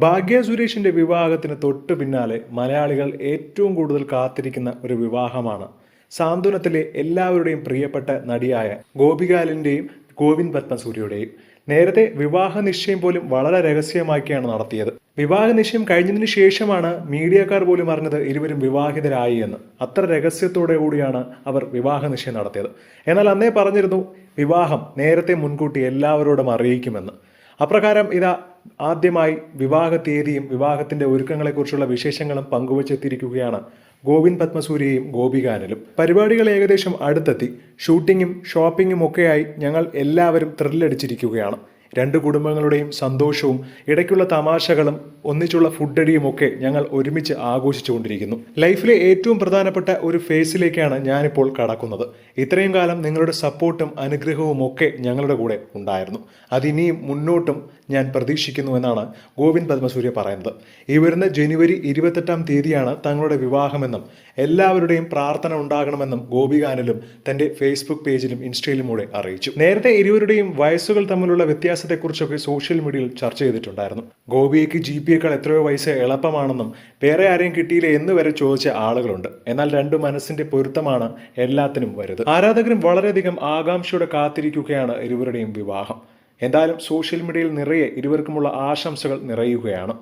ഭാഗ്യ സുരേഷിന്റെ വിവാഹത്തിന് തൊട്ടു പിന്നാലെ മലയാളികൾ ഏറ്റവും കൂടുതൽ കാത്തിരിക്കുന്ന ഒരു വിവാഹമാണ്. സാന്ത്വനത്തിലെ എല്ലാവരുടെയും പ്രിയപ്പെട്ട നടിയായ ഗോപികാലിന്റെയും ഗോവിന്ദ് പത്മസൂര്യയുടെയും നേരത്തെ വിവാഹ നിശ്ചയം പോലും വളരെ രഹസ്യമാക്കിയാണ് നടത്തിയത്. വിവാഹ നിശ്ചയം കഴിഞ്ഞതിന് ശേഷമാണ് മീഡിയക്കാർ പോലും അറിഞ്ഞത് ഇരുവരും വിവാഹിതരായി എന്ന്. അത്ര രഹസ്യത്തോടെ കൂടിയാണ് അവർ വിവാഹ നിശ്ചയം നടത്തിയത്. എന്നാൽ അന്നേ പറഞ്ഞിരുന്നു വിവാഹം നേരത്തെ മുൻകൂട്ടി എല്ലാവരോടും അറിയിക്കുമെന്ന്. അപ്രകാരം ഇതാ ആദ്യമായി വിവാഹ തീയതിയും വിവാഹത്തിന്റെ ഒരുക്കങ്ങളെക്കുറിച്ചുള്ള വിശേഷങ്ങളും പങ്കുവച്ചെത്തിയിരിക്കുകയാണ് ഗോവിന്ദ് പത്മസൂര്യയും ഗോപികാനലും. പരിപാടികൾ ഏകദേശം അടുത്തെത്തി. ഷൂട്ടിങ്ങും ഷോപ്പിങ്ങും ഒക്കെയായി ഞങ്ങൾ എല്ലാവരും ത്രില്ലടിച്ചിരിക്കുകയാണ്. രണ്ട് കുടുംബങ്ങളുടെയും സന്തോഷവും ഇടയ്ക്കുള്ള തമാശകളും ഒന്നിച്ചുള്ള ഫുഡടിയും ഒക്കെ ഞങ്ങൾ ഒരുമിച്ച് ആഘോഷിച്ചുകൊണ്ടിരിക്കുന്നു. ലൈഫിലെ ഏറ്റവും പ്രധാനപ്പെട്ട ഒരു ഫേസിലേക്കാണ് ഞാനിപ്പോൾ കടക്കുന്നത്. ഇത്രയും കാലം നിങ്ങളുടെ സപ്പോർട്ടും അനുഗ്രഹവും ഒക്കെ ഞങ്ങളുടെ കൂടെ ഉണ്ടായിരുന്നു. അതിനിയും മുന്നോട്ടും ഞാൻ പ്രതീക്ഷിക്കുന്നു എന്നാണ് ഗോവിന്ദ് പത്മസൂര്യ പറയുന്നത്. ഈ വരുന്ന ജനുവരി ഇരുപത്തെട്ടാം തീയതിയാണ് തങ്ങളുടെ വിവാഹമെന്നും എല്ലാവരുടെയും പ്രാർത്ഥന ഉണ്ടാകണമെന്നും ഗോപികാനലും തന്റെ ഫേസ്ബുക്ക് പേജിലും ഇൻസ്റ്റയിലുമൂടെ അറിയിച്ചു. നേരത്തെ ഇരുവരുടെയും വയസ്സുകൾ തമ്മിലുള്ള വ്യത്യാസത്തെക്കുറിച്ചൊക്കെ സോഷ്യൽ മീഡിയയിൽ ചർച്ച ചെയ്തിട്ടുണ്ടായിരുന്നു. ഗോപിയയ്ക്ക് ജി പിയേക്കാൾ എത്രയോ വയസ്സ് എളുപ്പമാണെന്നും വേറെ ആരെയും കിട്ടിയില്ല എന്ന് വരെ ചോദിച്ച ആളുകളുണ്ട്. എന്നാൽ രണ്ടു മനസ്സിന്റെ പൊരുത്തമാണ് എല്ലാത്തിനും വരുത് ആരാധകരും വളരെയധികം ആകാംക്ഷയോടെ കാത്തിരിക്കുകയാണ് ഇരുവരുടെയും വിവാഹം. എന്തായാലും സോഷ്യൽ മീഡിയയിൽ നിറയെ ഇരുവർക്കുമുള്ള ആശംസകൾ നിറയുകയാണ്.